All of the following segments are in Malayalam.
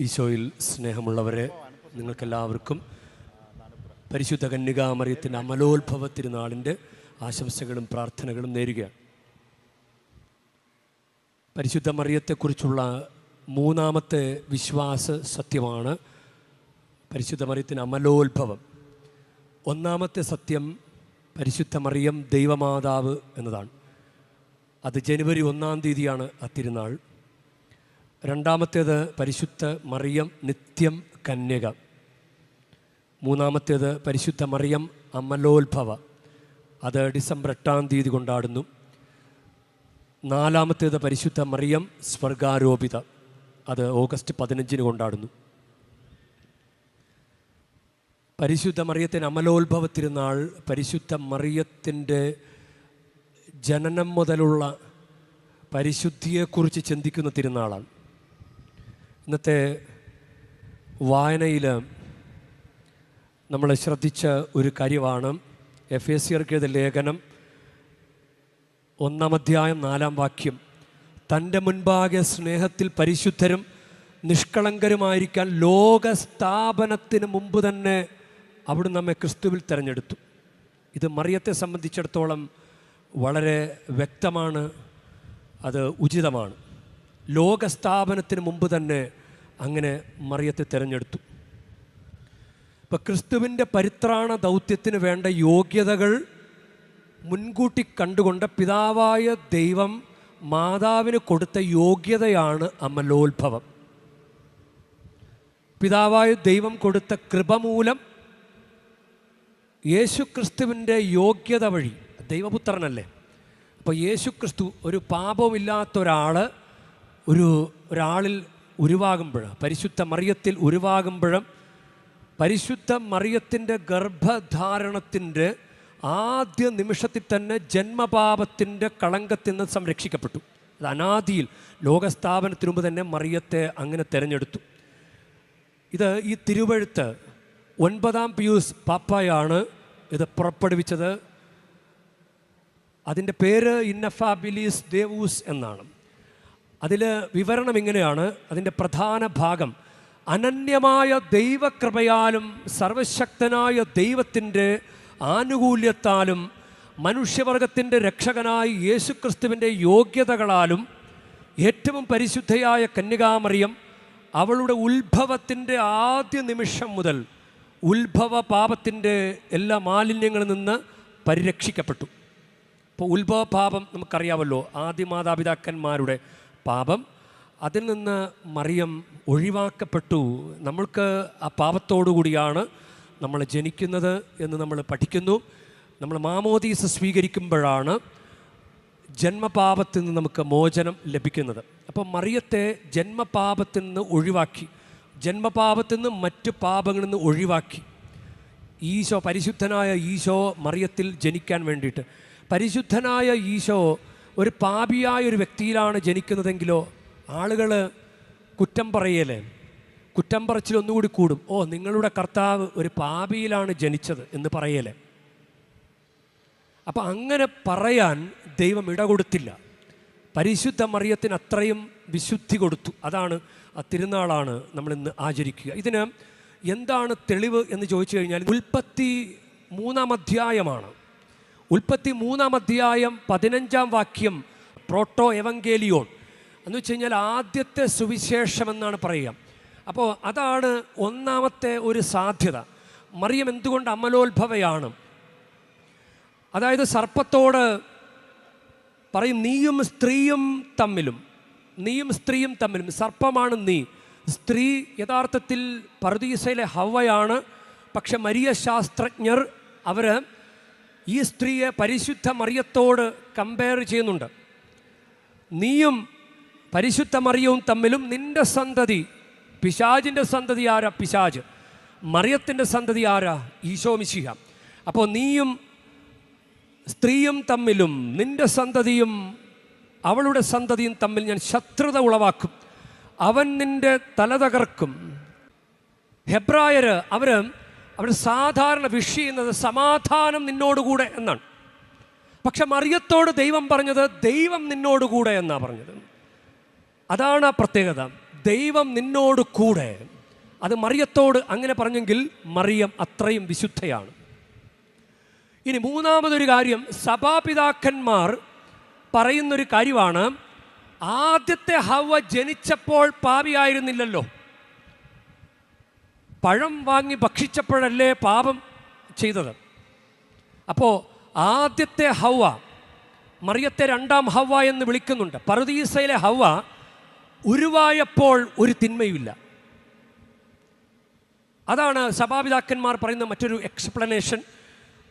ഈശോയിൽ സ്നേഹമുള്ളവരെ നിങ്ങൾക്കെല്ലാവർക്കും പരിശുദ്ധ കന്യകാമറിയത്തിന്റെ അമലോത്ഭവ തിരുനാളിന്റെ ആശംസകളും പ്രാർത്ഥനകളും നേരുകയാണ് പരിശുദ്ധ മറിയത്തെക്കുറിച്ചുള്ള മൂന്നാമത്തെ വിശ്വാസ സത്യമാണ് പരിശുദ്ധ മറിയത്തിന്റെ അമലോത്ഭവം. ഒന്നാമത്തെ സത്യം പരിശുദ്ധ മറിയം ദൈവമാതാവ് എന്നതാണ്. അത് ജനുവരി ഒന്നാം തീയതിയാണ് ആ തിരുനാൾ. രണ്ടാമത്തേത് പരിശുദ്ധ മറിയം നിത്യം കന്യക. മൂന്നാമത്തേത് പരിശുദ്ധ മറിയം അമലോത്ഭവ. അത് ഡിസംബർ എട്ടാം തീയതി കൊണ്ടാടുന്നു. നാലാമത്തേത് പരിശുദ്ധ മറിയം സ്വർഗാരോപിത. അത് ഓഗസ്റ്റ് പതിനഞ്ചിന് കൊണ്ടാടുന്നു. പരിശുദ്ധ മറിയത്തിന് അമലോത്ഭവ തിരുനാൾ പരിശുദ്ധ മറിയത്തിന്റെ ജനനം മുതലുള്ള പരിശുദ്ധിയെക്കുറിച്ച് ചിന്തിക്കുന്ന തിരുനാളാണ്. ഇന്നത്തെ വായനയിൽ നമ്മൾ ശ്രദ്ധിച്ച ഒരു കാര്യമാണ് എഫ് എസ് സിയർക്കെഴുത ലേഖനം ഒന്നാം അധ്യായം നാലാം വാക്യം. തന്റെ മുൻപാകെ സ്നേഹത്തിൽ പരിശുദ്ധരും നിഷ്കളങ്കരുമായിരിക്കാൻ ലോകസ്ഥാപനത്തിന് മുമ്പ് തന്നെ അവിടെ നമ്മെ ക്രിസ്തുവിൽ തിരഞ്ഞെടുത്തു. ഇത് മറിയത്തെ സംബന്ധിച്ചിടത്തോളം വളരെ വ്യക്തമാണ് അത് ഉചിതമാണ്. ലോകസ്ഥാപനത്തിന് മുമ്പ് തന്നെ അങ്ങനെ മറിയത്തെ തിരഞ്ഞെടുത്തു. ഇപ്പം ക്രിസ്തുവിന്റെ പരിത്രാണ ദൗത്യത്തിന് വേണ്ട യോഗ്യതകൾ മുൻകൂട്ടി കണ്ടുകൊണ്ട് പിതാവായ ദൈവം മാതാവിന് കൊടുത്ത യോഗ്യതയാണ് അമലോത്ഭവം. പിതാവായ ദൈവം കൊടുത്ത കൃപ മൂലം യേശു ക്രിസ്തുവിന്റെ യോഗ്യത വഴി ദൈവപുത്രനല്ലേ? അപ്പോൾ യേശു ക്രിസ്തു ഒരു പാപമില്ലാത്ത ഒരാൾ ഒരു ഒരാളിൽ ഉരുവാകുമ്പോൾ പരിശുദ്ധ മറിയത്തിൽ ഉരുവാകുമ്പോഴും പരിശുദ്ധ മറിയത്തിന്റെ ഗർഭധാരണത്തിന്റെ ആദ്യ നിമിഷത്തിൽ തന്നെ ജന്മപാപത്തിന്റെ കളങ്കത്തിൽ നിന്ന് സംരക്ഷിക്കപ്പെട്ടു. അത് അനാദിയിൽ ലോകസ്ഥാപനത്തിനു മുമ്പ് തന്നെ മറിയത്തെ അങ്ങനെ തിരഞ്ഞെടുത്തു. ഇത് ഈ തിരുവഴുത്ത് ഒൻപതാം പിയൂസ് പാപ്പായാണ് ഇത് പുറപ്പെടുവിച്ചത്. അതിന്റെ പേര് ഇന്നഫാബിലീസ് ദേവൂസ് എന്നാണ്. അതിൽ വിവരണം ഇങ്ങനെയാണ്. അതിന്റെ പ്രധാന ഭാഗം. അനന്യമായ ദൈവകൃപയാലും സർവശക്തനായ ദൈവത്തിന്റെ ആനുകൂല്യത്താലും മനുഷ്യവർഗത്തിന്റെ രക്ഷകനായി യേശുക്രിസ്തുവിന്റെ യോഗ്യതകളാലും ഏറ്റവും പരിശുദ്ധയായ കന്യകാമറിയം അവളുടെ ഉത്ഭവത്തിന്റെ ആദ്യ നിമിഷം മുതൽ ഉത്ഭവ പാപത്തിന്റെ എല്ലാ മാലിന്യങ്ങളിൽ നിന്ന് പരിരക്ഷിക്കപ്പെട്ടു. ഇപ്പോൾ ഉത്ഭവ പാപം നമുക്കറിയാമല്ലോ. ആദ്യ മാതാപിതാക്കന്മാരുടെ പാപം. അതിൽ നിന്ന് മറിയം ഒഴിവാക്കപ്പെട്ടു. നമ്മൾക്ക് ആ പാപത്തോടുകൂടിയാണ് നമ്മൾ ജനിക്കുന്നത് എന്ന് നമ്മൾ പഠിക്കുന്നു. നമ്മൾ മാമോദീസ സ്വീകരിക്കുമ്പോഴാണ് ജന്മപാപത്തിൽ നിന്ന് നമുക്ക് മോചനം ലഭിക്കുന്നത്. അപ്പോൾ മറിയത്തെ ജന്മപാപത്തിൽ നിന്ന് ഒഴിവാക്കി ജന്മപാപത്തിൽ നിന്ന് മറ്റ് പാപങ്ങളിൽ നിന്ന് ഒഴിവാക്കി. ഈശോ പരിശുദ്ധനായ ഈശോ മറിയത്തിൽ ജനിക്കാൻ വേണ്ടിയിട്ട്. പരിശുദ്ധനായ ഈശോ ഒരു പാപിയായ ഒരു വ്യക്തിയിലാണ് ജനിക്കുന്നതെങ്കിലോ ആളുകൾ കുറ്റം പറയലേ. കുറ്റം പറച്ചിൽ ഒന്നുകൂടി കൂടും. ഓ നിങ്ങളുടെ കർത്താവ് ഒരു പാപിയിലാണ് ജനിച്ചത് എന്ന് പറയലേ. അപ്പം അങ്ങനെ പറയാൻ ദൈവം ഇട ഇടകൊടുത്തില്ല പരിശുദ്ധ മറിയത്തിന് അത്രയും വിശുദ്ധി കൊടുത്തു. അതാണ് ആ തിരുനാളാണ് നമ്മൾ ഇന്ന് ആചരിക്കുക. ഇതിന് എന്താണ് തെളിവ് എന്ന് ചോദിച്ചു കഴിഞ്ഞാൽ ഉൽപ്പത്തി മൂന്നാം അധ്യായമാണ്. ഉൽപ്പത്തി മൂന്നാം അധ്യായം പതിനഞ്ചാം വാക്യം പ്രോട്ടോ എവങ്കേലിയോൺ എന്ന് വെച്ച് കഴിഞ്ഞാൽ ആദ്യത്തെ സുവിശേഷം എന്നാണ് പറയുക. അപ്പോൾ അതാണ് ഒന്നാമത്തെ ഒരു സാധ്യത. മറിയം എന്തുകൊണ്ട് അമലോത്ഭവയാണ്? അതായത് സർപ്പത്തോട് പറയും നീയും സ്ത്രീയും തമ്മിലും നീയും സ്ത്രീയും തമ്മിലും സർപ്പമാണ് നീ. സ്ത്രീ യഥാർത്ഥത്തിൽ പറുദീസയിലെ ഹവയാണ് പക്ഷെ മരിയ ശാസ്ത്രജ്ഞർ അവർ ഈ സ്ത്രീയെ പരിശുദ്ധ മറിയത്തോട് കമ്പയർ ചെയ്യുന്നുണ്ട്. നീയും പരിശുദ്ധ മറിയവും തമ്മിലും നിന്റെ സന്തതി പിശാജിന്റെ സന്തതി ആരാ? പിശാജ് മറിയത്തിന്റെ സന്തതി ആരാ? ഈശോ മിശിഹ. അപ്പോൾ നീയും സ്ത്രീയും തമ്മിലും നിന്റെ സന്തതിയും അവളുടെ സന്തതിയും തമ്മിൽ ഞാൻ ശത്രുത ഉളവാക്കും. അവൻ നിന്റെ തല തകർക്കും. ഹെബ്രായർ അവർ അവർ സാധാരണ വിഷ് ചെയ്യുന്നത് സമാധാനം നിന്നോടുകൂടെ എന്നാണ്. പക്ഷെ മറിയത്തോട് ദൈവം പറഞ്ഞത് ദൈവം നിന്നോടുകൂടെ എന്നാണ് പറഞ്ഞത്. അതാണ് ആ പ്രത്യേകത. ദൈവം നിന്നോട് കൂടെ. അത് മറിയത്തോട് അങ്ങനെ പറഞ്ഞെങ്കിൽ മറിയം അത്രയും വിശുദ്ധയാണ്. ഇനി മൂന്നാമതൊരു കാര്യം സഭാപിതാക്കന്മാർ പറയുന്നൊരു കാര്യമാണ് ആദ്യത്തെ ഹവ ജനിച്ചപ്പോൾ പാപിയായിരുന്നില്ലല്ലോ. പഴം വാങ്ങി ഭക്ഷിച്ചപ്പോഴല്ലേ പാപം ചെയ്തത്? അപ്പോൾ ആദ്യത്തെ ഹവ മറിയത്തെ രണ്ടാം ഹവ എന്ന് വിളിക്കുന്നുണ്ട്. പറുദീസയിലെ ഹവ ഉരുവായപ്പോൾ ഒരു തിന്മയുമില്ല. അതാണ് സഭാപിതാക്കന്മാർ പറയുന്ന മറ്റൊരു എക്സ്പ്ലനേഷൻ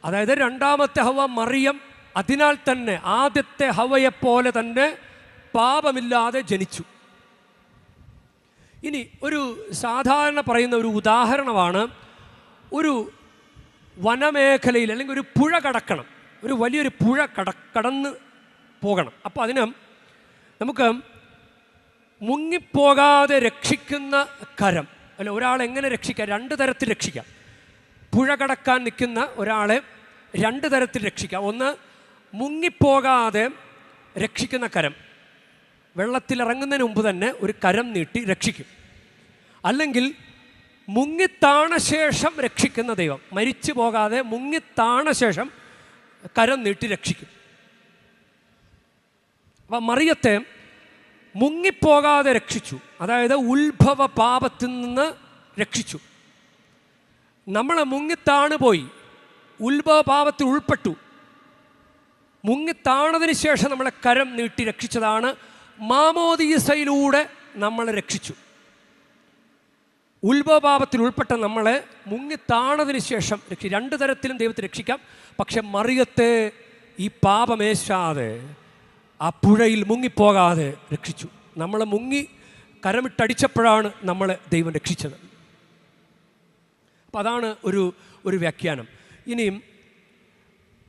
അതായത് രണ്ടാമത്തെ ഹവ മറിയം അതിനാൽ തന്നെ ആദ്യത്തെ ഹവയെപ്പോലെ തന്നെ പാപമില്ലാതെ ജനിച്ചു. ഇനി ഒരു സാധാരണ പറയുന്ന ഒരു ഉദാഹരണമാണ് ഒരു വനമേഖലയിൽ അല്ലെങ്കിൽ ഒരു പുഴ കടക്കണം. ഒരു വലിയൊരു പുഴ കട കടന്ന് പോകണം. അപ്പോൾ അതിന് നമുക്ക് മുങ്ങിപ്പോകാതെ രക്ഷിക്കുന്ന കരം. അല്ല ഒരാളെ എങ്ങനെ രക്ഷിക്കാം? രണ്ട് തരത്തിൽ രക്ഷിക്കാം. പുഴ കടക്കാൻ നിൽക്കുന്ന ഒരാളെ രണ്ട് തരത്തിൽ രക്ഷിക്കാം. ഒന്ന് മുങ്ങിപ്പോകാതെ രക്ഷിക്കുന്ന കരം. വെള്ളത്തിലിറങ്ങുന്നതിന് മുമ്പ് തന്നെ ഒരു കരം നീട്ടി രക്ഷിക്കും. അല്ലെങ്കിൽ മുങ്ങിത്താണ ശേഷം രക്ഷിക്കുന്ന ദൈവം. മരിച്ചു പോകാതെ മുങ്ങിത്താണ ശേഷം കരം നീട്ടി രക്ഷിക്കും. അപ്പം മറിയത്തെ മുങ്ങിപ്പോകാതെ രക്ഷിച്ചു. അതായത് ഉത്ഭവ പാപത്തിൽ നിന്ന് രക്ഷിച്ചു. നമ്മളെ മുങ്ങിത്താണ് പോയി. ഉത്ഭവ പാപത്തിൽ ഉൾപ്പെട്ടു. മുങ്ങിത്താണതിന് ശേഷം നമ്മളെ കരം നീട്ടി രക്ഷിച്ചതാണ് മാമോദീസയിലൂടെ നമ്മളെ രക്ഷിച്ചു. ഉത്ഭവപാപത്തിൽ ഉൾപ്പെട്ട നമ്മളെ മുങ്ങിത്താണതിന് ശേഷം രക്ഷി രണ്ട് തരത്തിലും ദൈവത്തെ രക്ഷിക്കാം. പക്ഷെ മറിയത്തെ ഈ പാപമേശാതെ ആ പുഴയിൽ മുങ്ങിപ്പോകാതെ രക്ഷിച്ചു. നമ്മളെ മുങ്ങി കരമിട്ടടിച്ചപ്പോഴാണ് നമ്മളെ ദൈവം രക്ഷിച്ചത്. അപ്പം അതാണ് ഒരു ഒരു വ്യാഖ്യാനം. ഇനിയും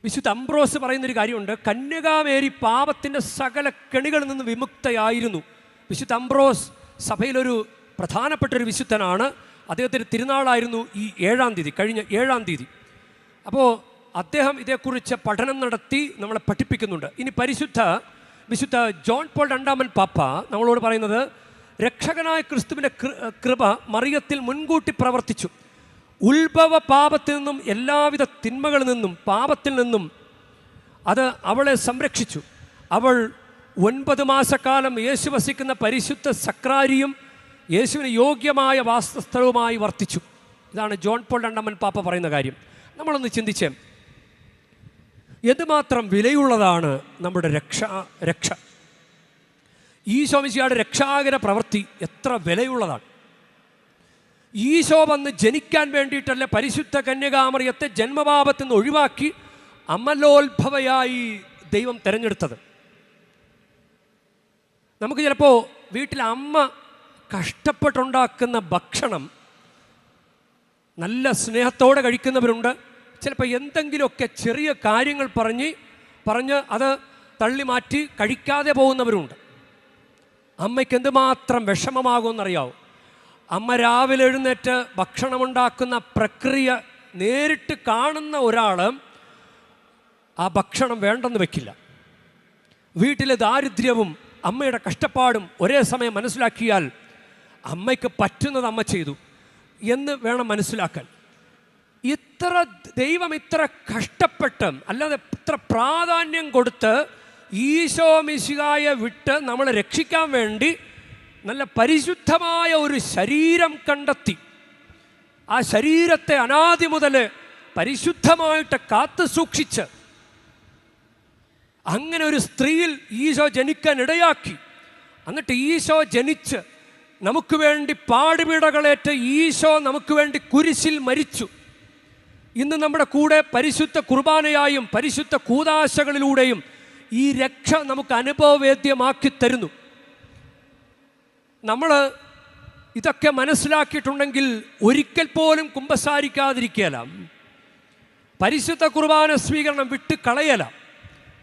വിശുദ്ധ അംബ്രോസ് പറയുന്നൊരു കാര്യമുണ്ട്. കന്യകാമേരി പാപത്തിന്റെ സകല കെണികളിൽ നിന്ന് വിമുക്തയായിരുന്നു. വിശുദ്ധ അംബ്രോസ് സഭയിലൊരു പ്രധാനപ്പെട്ട ഒരു വിശുദ്ധനാണ്. അദ്ദേഹത്തിന്റെ തിരുനാളായിരുന്നു ഈ ഏഴാം തീയതി കഴിഞ്ഞ ഏഴാം തീയതി. അപ്പോൾ അദ്ദേഹം ഇതേക്കുറിച്ച് പഠനം നടത്തി നമ്മളെ പഠിപ്പിക്കുന്നുണ്ട്. ഇനി പരിശുദ്ധ വിശുദ്ധ ജോൺ പോൾ രണ്ടാമൻ പാപ്പ നമ്മളോട് പറയുന്നത് രക്ഷകനായ ക്രിസ്തുവിന്റെ കൃപ മറിയത്തിൽ മുൻകൂട്ടി പ്രവർത്തിച്ചു. ഉത്ഭവ പാപത്തിൽ നിന്നും എല്ലാവിധ തിന്മകളിൽ നിന്നും പാപത്തിൽ നിന്നും അത് അവളെ സംരക്ഷിച്ചു. അവൾ ഒൻപത് മാസക്കാലം യേശു വസിക്കുന്ന പരിശുദ്ധ സക്രാരിയും യേശുവിന് യോഗ്യമായ വാസസ്ഥലവുമായി വർത്തിച്ചു. ഇതാണ് ജോൺ പോൾ രണ്ടമ്മൻ പാപ്പ പറയുന്ന കാര്യം. നമ്മളൊന്ന് ചിന്തിച്ചേ എന്തുമാത്രം വിലയുള്ളതാണ് നമ്മുടെ രക്ഷാ രക്ഷ? ഈ സ്വാമിജിയുടെ രക്ഷാകര പ്രവൃത്തി എത്ര വിലയുള്ളതാണ്. ഈശോ വന്ന് ജനിക്കാൻ വേണ്ടിയിട്ടല്ല പരിശുദ്ധ കന്യകാമറിയത്തെ ജന്മപാപത്തിൽ നിന്ന് ഒഴിവാക്കി അമലോത്ഭവയായി ദൈവം തിരഞ്ഞെടുത്തത്. നമുക്ക് ചിലപ്പോൾ വീട്ടിൽ അമ്മ കഷ്ടപ്പെട്ടുണ്ടാക്കുന്ന ഭക്ഷണം നല്ല സ്നേഹത്തോടെ കഴിക്കുന്നവരുണ്ട്. ചിലപ്പോൾ എന്തെങ്കിലുമൊക്കെ ചെറിയ കാര്യങ്ങൾ പറഞ്ഞ് പറഞ്ഞ് അത് തള്ളി മാറ്റി കഴിക്കാതെ പോകുന്നവരുണ്ട്. അമ്മയ്ക്ക് എന്തുമാത്രം വിഷമമാകുമെന്നറിയാവോ? അമ്മ രാവിലെ എഴുന്നേറ്റ് ഭക്ഷണമുണ്ടാക്കുന്ന പ്രക്രിയ നേരിട്ട് കാണുന്ന ഒരാൾ ആ ഭക്ഷണം വേണ്ടെന്ന് വെക്കില്ല. വീട്ടിലെ ദാരിദ്ര്യവും അമ്മയുടെ കഷ്ടപ്പാടും ഒരേ സമയം മനസ്സിലാക്കിയാൽ അമ്മയ്ക്ക് പറ്റുന്നത് അമ്മ ചെയ്തു എന്ന് വേണം മനസ്സിലാക്കാൻ. ഇത്ര ദൈവം ഇത്ര കഷ്ടപ്പെട്ട് അല്ലാതെ ഇത്ര പ്രാധാന്യം കൊടുത്ത് ഈശോ മിശികായെ വിട്ട് നമ്മളെ രക്ഷിക്കാൻ വേണ്ടി നല്ല പരിശുദ്ധമായ ഒരു ശരീരം കണ്ടെത്തി. ആ ശരീരത്തെ അനാദി മുതൽ പരിശുദ്ധമായിട്ട് കാത്തു സൂക്ഷിച്ച് അങ്ങനെ ഒരു സ്ത്രീയിൽ ഈശോ ജനിക്കാൻ ഇടയാക്കി. എന്നിട്ട് ഈശോ ജനിച്ച് നമുക്ക് വേണ്ടി പാടുപീടകളേറ്റ് ഈശോ നമുക്ക് വേണ്ടി കുരിശിൽ മരിച്ചു. ഇന്ന് നമ്മുടെ കൂടെ പരിശുദ്ധ കുർബാനയായും പരിശുദ്ധ കൂതാശകളിലൂടെയും ഈ രക്ഷ നമുക്ക് അനുഭവവേദ്യമാക്കി തരുന്നു. നമ്മൾ ഇതൊക്കെ മനസ്സിലാക്കിയിട്ടുണ്ടെങ്കിൽ ഒരിക്കൽ പോലും കുമ്പസാരിക്കാതിരിക്കുകയല്ല പരിശുദ്ധ കുർബാന സ്വീകരണം വിട്ട് കളയല.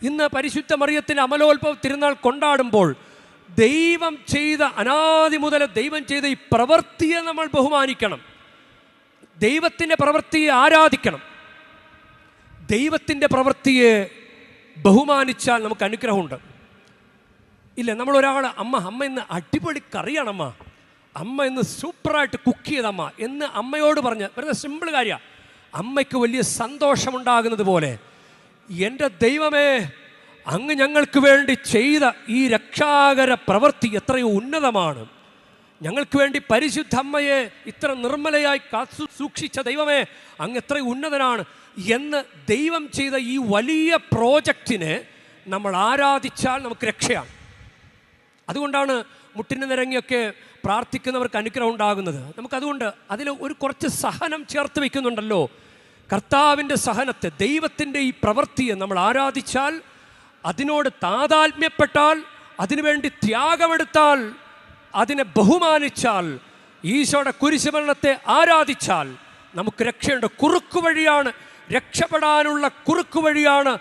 ഇന്ന് പരിശുദ്ധ മറിയത്തിന്റെ അമലോത്ഭവ തിരുനാൾ കൊണ്ടാടുമ്പോൾ ദൈവം ചെയ്ത അനാദി മുതൽ ദൈവം ചെയ്ത ഈ പ്രവൃത്തിയെ നമ്മൾ ബഹുമാനിക്കണം. ദൈവത്തിന്റെ പ്രവൃത്തിയെ ആരാധിക്കണം. ദൈവത്തിന്റെ പ്രവൃത്തിയെ ബഹുമാനിച്ചാൽ നമുക്ക് അനുഗ്രഹമുണ്ട്. ഇല്ല നമ്മൾ ഒരാൾ അമ്മ അമ്മ ഇന്ന് അടിപൊളി കറിയാണ് അമ്മ. അമ്മ ഇന്ന് സൂപ്പറായിട്ട് കുക്ക് ചെയ്തമ്മ എന്ന് അമ്മയോട് പറഞ്ഞ് വരുന്ന സിമ്പിൾ കാര്യമാണ് അമ്മയ്ക്ക് വലിയ സന്തോഷമുണ്ടാകുന്നത് പോലെ എന്റെ ദൈവമേ അങ്ങ് ഞങ്ങൾക്ക് വേണ്ടി ചെയ്ത ഈ രക്ഷാകര പ്രവൃത്തി എത്രയോ ഉന്നതമാണ്. ഞങ്ങൾക്ക് വേണ്ടി പരിശുദ്ധ അമ്മയെ ഇത്ര നിർമ്മലയായി കാത്തു സൂക്ഷിച്ച ദൈവമേ അങ്ങ് എത്ര ഉന്നതനാണ്. എന്ന് ദൈവം ചെയ്ത ഈ വലിയ പ്രോജക്റ്റിനെ നമ്മൾ ആരാധിച്ചാൽ നമുക്ക് രക്ഷയാണ് അതുകൊണ്ടാണ് മുട്ടിന് നിരങ്ങിയൊക്കെ പ്രാർത്ഥിക്കുന്നവർക്ക് അനുഗ്രഹം ഉണ്ടാകുന്നത്. നമുക്കതുകൊണ്ട് അതിൽ ഒരു കുറച്ച് സഹനം ചേർത്ത് വയ്ക്കുന്നുണ്ടല്ലോ കർത്താവിന്റെ സഹനത്തെ ദൈവത്തിന്റെ ഈ പ്രവൃത്തിയെ നമ്മൾ ആരാധിച്ചാൽ അതിനോട് താതാത്മ്യപ്പെട്ടാൽ അതിനുവേണ്ടി ത്യാഗമെടുത്താൽ അതിനെ ബഹുമാനിച്ചാൽ ഈശോയുടെ കുരിശുമരണത്തെ ആരാധിച്ചാൽ നമുക്ക് രക്ഷയുണ്ട്. കുറുക്കു വഴിയാണ് രക്ഷപ്പെടാനുള്ള കുറുക്കു വഴിയാണ്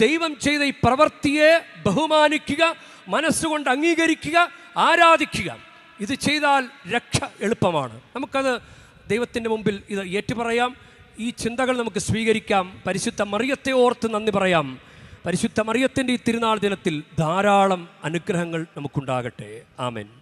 ദൈവം ചെയ്ത ഈ പ്രവൃത്തിയെ ബഹുമാനിക്കുക മനസ്സുകൊണ്ട് അംഗീകരിക്കുക ആരാധിക്കുക. ഇത് ചെയ്താൽ രക്ഷ എളുപ്പമാണ്. നമുക്കത് ദൈവത്തിന്റെ മുമ്പിൽ ഇത് ഏറ്റുപറയാം. ഈ ചിന്തകൾ നമുക്ക് സ്വീകരിക്കാം. പരിശുദ്ധ മറിയത്തെ ഓർത്ത് നന്ദി പറയാം. പരിശുദ്ധ മറിയത്തിന്റെ ഈ തിരുനാൾ ദിനത്തിൽ ധാരാളം അനുഗ്രഹങ്ങൾ നമുക്കുണ്ടാകട്ടെ. ആമേൻ.